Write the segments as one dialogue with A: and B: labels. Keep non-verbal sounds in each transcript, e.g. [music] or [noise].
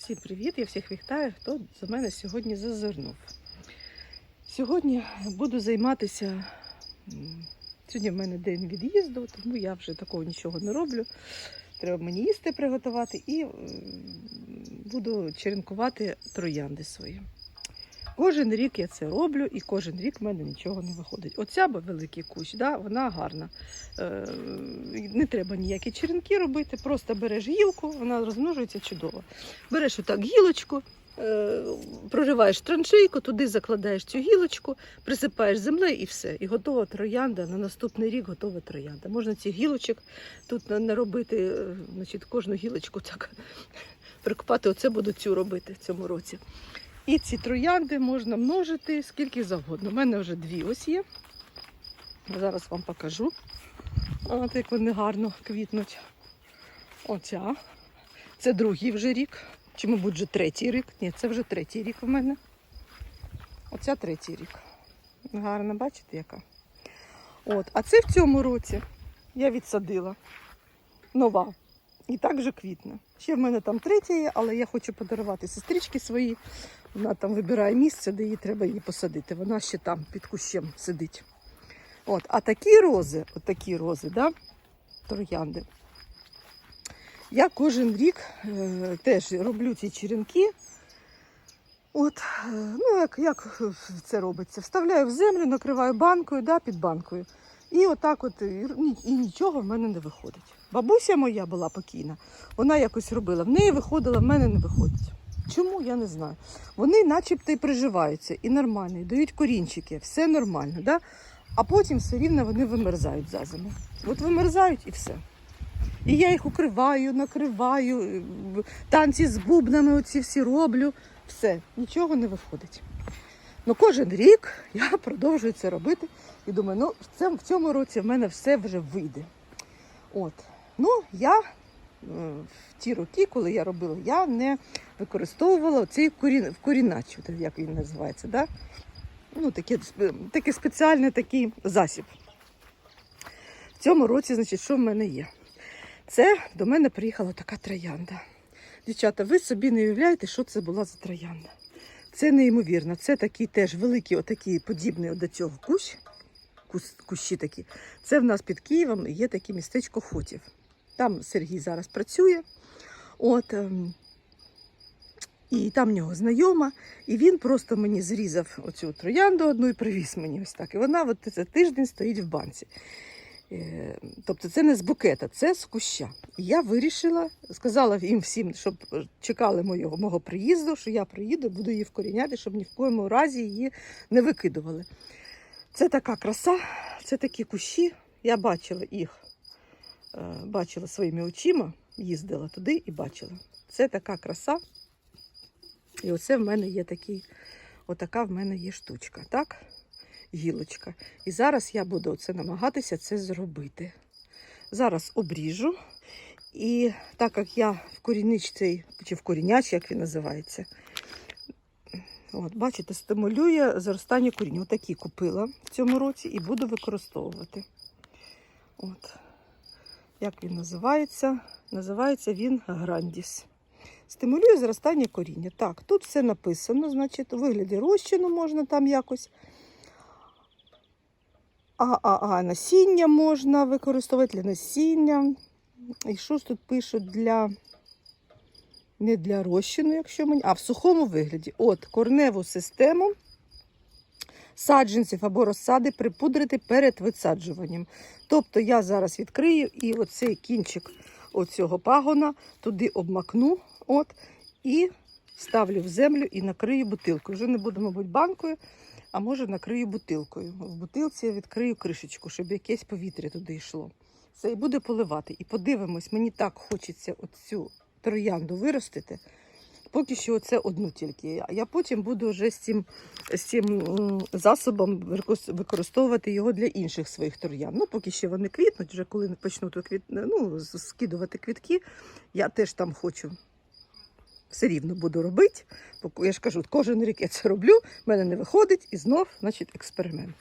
A: Всім привіт! Я всіх вітаю, хто за мене сьогодні зазирнув. Сьогодні буду займатися. Сьогодні в мене день від'їзду, тому я вже такого нічого не роблю. Треба мені їсти приготувати і буду черенкувати троянди свої. Кожен рік я це роблю, і кожен рік в мене нічого не виходить. Оця бо великий кущ, да, вона гарна. Е, не треба ніякі черенки робити, просто береш гілку, вона розмножується чудово. Береш отак гілочку, е, прориваєш траншейку, туди закладаєш цю гілочку, присипаєш землею і все. І готова троянда. На наступний рік готова троянда. Можна цих гілочок тут на- наробити, е, значить, кожну гілочку так [laughs] прикопати. Оце буду цю робити в цьому році. І ці троянди можна множити скільки завгодно. У мене вже дві ось є. Зараз вам покажу. От як вони гарно квітнуть. Оця. Це другий вже рік. Чи, мабуть, вже третій рік. Ні, це вже третій рік у мене. Оця третій рік. Гарно, бачите, яка? От. А це в цьому році я відсадила. Нова. І так вже квітне. Ще в мене там третя є, але я хочу подарувати сестрички свої. Вона там вибирає місце, де їй треба її посадити. Вона ще там під кущем сидить. От, а такі рози, от такі рози, да, троянди. Я кожен рік е, теж роблю ці черенки. От, е, ну як, як це робиться? Вставляю в землю, накриваю банкою, да, під банкою. І отак от, і, нічого в мене не виходить. Бабуся моя була покійна, вона якось робила. В неї виходила, в мене не виходить. Чому я не знаю. Вони начебто і приживаються, і нормально, і дають корінчики, все нормально. Да? а потім все рівно вони вимерзають за зиму. От вимерзають і все. І я їх укриваю, накриваю, е, танці з бубнами оці всі роблю. Все, нічого не виходить. Ну кожен рік я [laughs] продовжую це робити і думаю, ну в цьому, в цьому році в мене все вже вийде. От. Ну, я е, в ті роки, коли я робила, я не використовувала цей корін, корінач, як він називається. Да? ну, таке, такий спеціальний такий засіб. В цьому році, значить, що в мене є? Це до мене приїхала така троянда. Дівчата, ви собі не уявляєте, що це була за троянда. Це неймовірно. Це такий теж великий, отакий подібний до цього кущ. Кущі такі. Це в нас під Києвом є таке містечко Хотів. Там Сергій зараз працює. От, ем, і там в нього знайома, і він просто мені зрізав оцю троянду одну і привіз мені ось так. І вона от за тиждень стоїть в банці. Е, Тобто це не з букета, це з куща. І я вирішила, сказала їм всім, щоб чекали мого, мого приїзду, що я приїду, буду її вкоріняти, щоб ні в коєму разі її не викидували. Це така краса, це такі кущі. Я бачила їх, е, бачила своїми очима, їздила туди і бачила. Це така краса. І оце в мене є такий, отака в мене є штучка, так? Гілочка. І зараз я буду оце намагатися це зробити. Зараз обріжу. І так як я в корінич цей, чи в коріняч, як він називається, от, бачите, стимулює зростання коріння. Отакі купила в цьому році і буду використовувати. От. Як він називається? Називається він Грандіс. Стимулює зростання коріння. Так, тут все написано, значить, у вигляді розчину можна там якось. А, а, а, насіння можна використовувати для насіння. І що ж тут пишуть для. Не для розчину, якщо мені. А в сухому вигляді. От, корневу систему саджанців або розсади припудрити перед висаджуванням. Тобто я зараз відкрию і оцей кінчик оцього пагона туди обмакну от, і ставлю в землю і накрию бутилкою. Вже не буду, мабуть, банкою, а може накрию бутилкою. В бутилці я відкрию кришечку, щоб якесь повітря туди йшло. Це і буде поливати. І подивимось, мені так хочеться оцю троянду виростити. Поки що це одну тільки. А я потім буду вже з цим, з цим засобом використовувати його для інших своїх троян. Ну, поки ще вони квітнуть, вже коли почнуть квіт... ну, скидувати квітки, я теж там хочу. Все рівно буду робити. Я ж кажу, кожен рік я це роблю, в мене не виходить, і знов, значить, експеримент.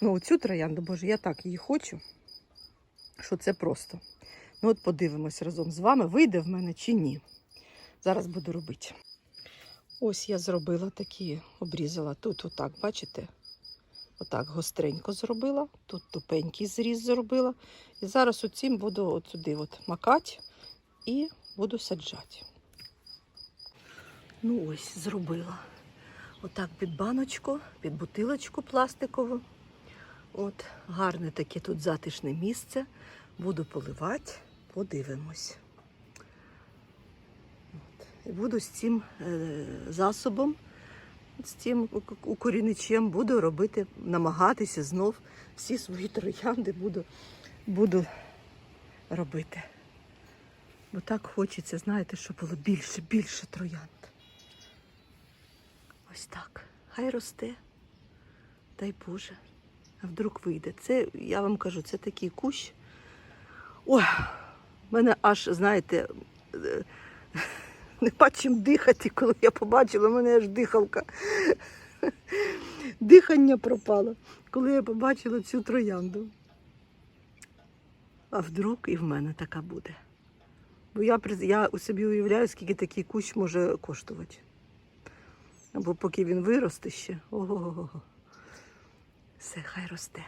A: Ну, оцю троянду, боже, я так її хочу, що це просто. Ну, от подивимось разом з вами, вийде в мене чи ні. Зараз буду робити. Ось я зробила такі, обрізала тут, отак, бачите? Отак гостренько зробила, тут тупенький зріз зробила. І зараз оцім буду от сюди от макати і буду саджати. Ну ось, зробила. Отак під баночку, під бутилочку пластикову. От, гарне таке тут затишне місце. Буду поливати, подивимось. От. І буду з цим е, засобом, з цим укоріничем буду робити, намагатися знов всі свої троянди буду, буду робити. Бо так хочеться, знаєте, щоб було більше, більше троянд. Ось так. Хай росте. Дай Боже. А вдруг вийде. Це, я вам кажу, це такий кущ. Ой, в мене аж, знаєте, е, [laughs] нема чим дихати, коли я побачила, в мене аж дихалка. [laughs] Дихання пропало, коли я побачила цю троянду. А вдруг і в мене така буде. Бо я, я у собі уявляю, скільки такий кущ може коштувати. Або поки він виросте ще. Ого-го. Все, хай росте.